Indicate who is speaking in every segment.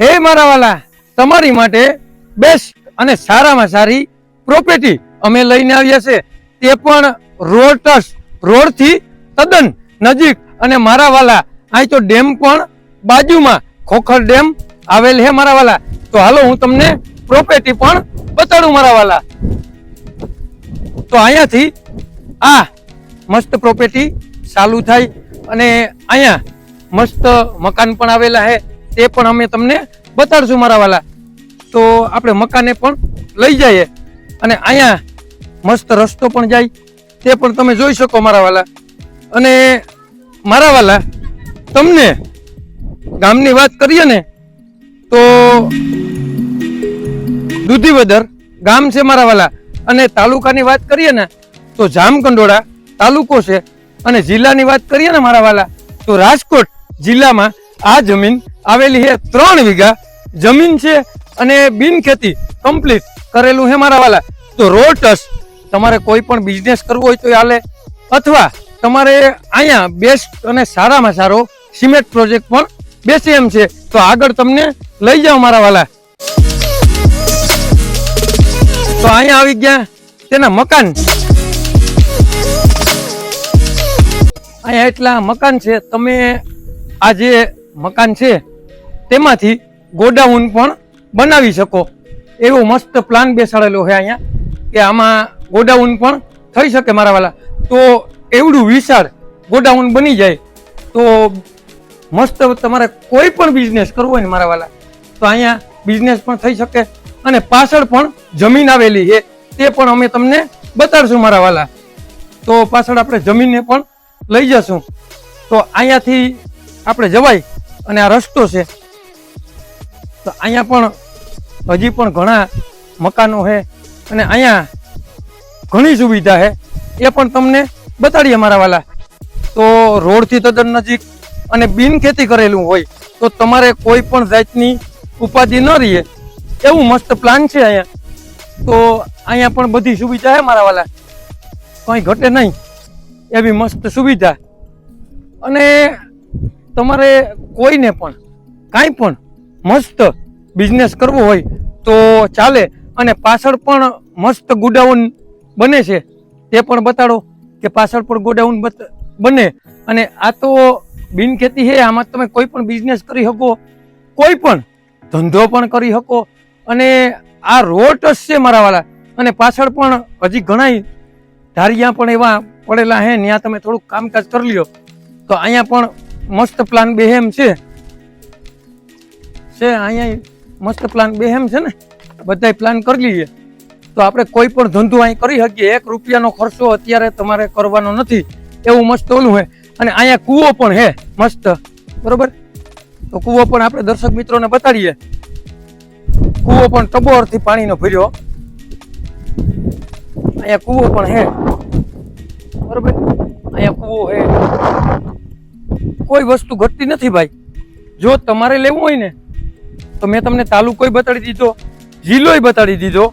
Speaker 1: હે મારા વાલા, તમારી માટે બેસ્ટ અને સારામાં સારી પ્રોપર્ટી અમે લઈને આવ્યા છે. તે પણ રોડ ટચ રોડથી તદ્દન નજીક. અને મારા વાલા, અહીં તો ડેમ પણ બાજુમાં, ખોખર ડેમ આવેલ હે મારા વાલા. તો હાલો હું તમને પ્રોપર્ટી પણ બતાડું મારા વાલા. તો અહીંયાથી આ મસ્ત પ્રોપર્ટી ચાલુ થાય. અને અહીંયા મસ્ત મકાન પણ આવેલા છે તે પણ અમે તમને બતાડશું મારા વાલા. તો આપણે મકાને પણ લઈ જઈએ. અને અહીંયા મસ્ત રસ્તો પણ જાય. તે પણ તમે જોઈ શકો મારા વાલા. અને મારા વાલા, તમને ગામની વાત કરીએ ને, તો દૂધીવદર ગામ છે મારા વાલા. અને તાલુકાની વાત કરીએ ને, તો જામકંડોળા તાલુકો છે. અને જિલ્લાની વાત કરીએ ને મારા વાલા, તો રાજકોટ જિલ્લામાં આ જમીન આવેલી છે ત્રણ વીઘા. જમીન છે અને બિન ખેતી કમ્પ્લીટ કરેલું છે મારા વાલા. તો રોટસ તમારે કોઈ પણ બિઝનેસ કરવો હોય તો હાલે. અથવા તમારે અહીંયા બેસ્ટ અને સારામાં સારો સિમેન્ટ પ્રોજેક્ટ પણ બેસે એમ છે. તો આગળ તમને લઈ જાઓ મારા વાલા. તો અહીંયા આવી ગયા તેના મકાન. અહીંયા એટલા મકાન છે. તમે આ જે મકાન છે તેમાંથી ગોડાઉન પણ બનાવી શકો. એવો મસ્ત પ્લાન બેસાડેલો છે અહીંયા કે આમાં ગોડાઉન પણ થઈ શકે મારા વાલા. તો એવડું વિશાળ ગોડાઉન બની જાય તો મસ્ત તમારે કોઈ પણ બિઝનેસ કરવો હોય ને મારા વાલા, તો અહીંયા બિઝનેસ પણ થઈ શકે અને પાછળ પણ જમીન આવેલી છે. તે પણ અમે તમને બતાડશું મારા વાલા. તો પાછળ આપણે જમીનને પણ લઈ જશું. તો અહીંયાથી આપણે જવાય અને આ રસ્તો છે. તો અહીંયા પણ હજી પણ ઘણા મકાનો છે અને અહીંયા ઘણી સુવિધા છે. એ પણ તમને બતાડીએ અમારા વાલા. તો રોડથી તદ્દન નજીક અને બિન ખેતી કરેલું હોય તો તમારે કોઈ પણ જાતની ઉપાધિ ન રહીએ એવું મસ્ત પ્લાન છે અહીંયા. તો અહીંયા પણ બધી સુવિધા છે મારા વાલા. કંઈ ઘટે નહીં. એવી મસ્ત સુવિધા. અને તમારે કોઈને પણ, કાંઈ પણ, મસ્ત બિઝનેસ કરવો હોય તો ચાલે. અને પાછળ પણ મસ્ત ગોડાઉન બને છે. તે પણ બતાડો કે પાછળ પણ ગોડાઉન બને. અને આ તો બિન ખેતી છે. આમાં તમે કોઈ પણ બિઝનેસ કરી શકો. કોઈ પણ ધંધો પણ કરી શકો. અને આ રોટ છે મારા વાળા અને પાછળ પણ હજી ઘણા ધારિયા પણ એવા પડેલા હે. ત્યાં તમે થોડુંક કામકાજ કરી લ્યો. તો અહીંયા પણ મસ્ત પ્લાન બેહેમ છે. છે, અહીંયા મસ્ત પ્લાન બેહેમ છે ને? બધાય પ્લાન કરી લઈએ. તો આપણે કોઈ પણ ધંધો અહીં કરી શકીએ. એક રૂપિયાનો ખર્ચો અત્યારે તમારે કરવાનો નથી. એવું મસ્ત ઓલું છે અને અહીંયા કૂવો પણ છે મસ્ત. બરોબર? તો કૂવો પણ આપણે દર્શક મિત્રોને બતાડીએ. કૂવો પણ ટબોરથી પાણીનો ભર્યો. અહીંયા કૂવો પણ હે. બરોબર? અહીંયા કૂવો હે. કોઈ વસ્તુ ઘટતી નથી ભાઈ. જો તમારે લેવું હોય ને તો મેં તમને તાલુકોય બતાડી દીધો, જિલ્લોય બતાડી દીધો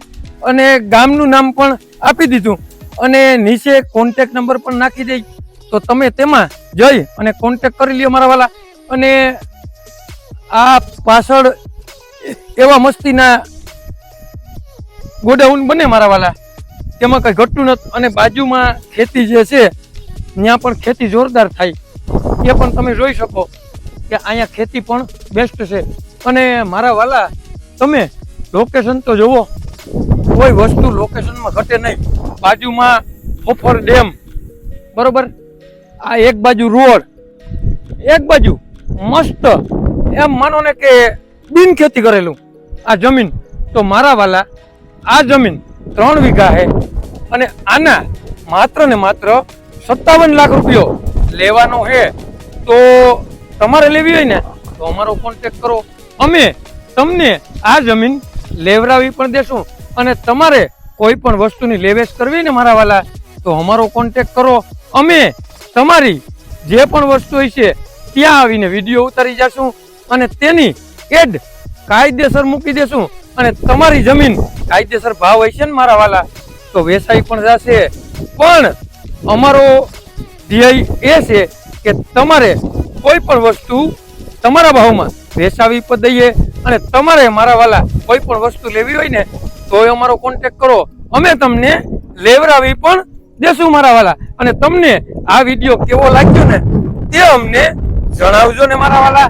Speaker 1: અને ગામનું નામ પણ આપી દીધું. અને નીચે કોન્ટેક નંબર પણ નાખી દઈ. તો તમે તેમાં જઈ અને કોન્ટેક કરી લ્યો મારા વાલા. અને આ પાછળ એવા મસ્તીના ગોડાઉન બને મારા વાલા. તેમાં કંઈ ઘટતું નથી અને બાજુમાં ખેતી જે છે, ત્યાં પણ ખેતી જોરદાર થાય. એ પણ તમે જોઈ શકો કે અહીંયા ખેતી પણ બેસ્ટ છે. અને મારા વાલા, તમે લોકેશન તો જુઓ કોઈ વસ્તુ લોકેશનમાં ઘટે નહીં. બાજુમાં ફોફર ડેમ. બરોબર? આ એક બાજુ રોડ. એક બાજુ મસ્ત. એમ માનો ને કે બિન ખેતી કરેલું. આ જમીન. તો મારા વાલા, આ જમીન ત્રણ વીઘા છે અને આના માત્ર ને માત્ર સત્તાવન લાખ રૂપિયો લેવાનો છે તો તમારે લેવી હોય ને, તો અમારો કોન્ટેક કરો. અમે તમને આ જમીન લેવડાવી પણ દેશું અને તમારે કોઈ પણ વસ્તુની લેવેશ કરવી ને મારા વાલા, તો અમારો કોન્ટેક કરો. અમે તમારી જે પણ વસ્તુ હોય છે, ત્યાં આવીને વીડિયો ઉતારી જશું અને તેની એડ કાયદેસર મૂકી દેશું અને તમારી જમીન કાયદેસર ભાવ હોય છે ને મારા વાલા, તો વેચાઈ પણ જશે. પણ અમારો ધ્યેય એ છે કે તમારે કોઈ પણ વસ્તુ તમારા ભાવમાં વેચાવી પણ દઈએ અને તમારે મારા વાલા કોઈ પણ વસ્તુ લેવી હોય ને તો અમારો કોન્ટેક કરો. અમે તમને લેવરાવી પણ દેશું મારા વાલા. અને તમને આ વીડિયો કેવો લાગ્યો ને તે અમને જણાવજો ને મારા વાલા.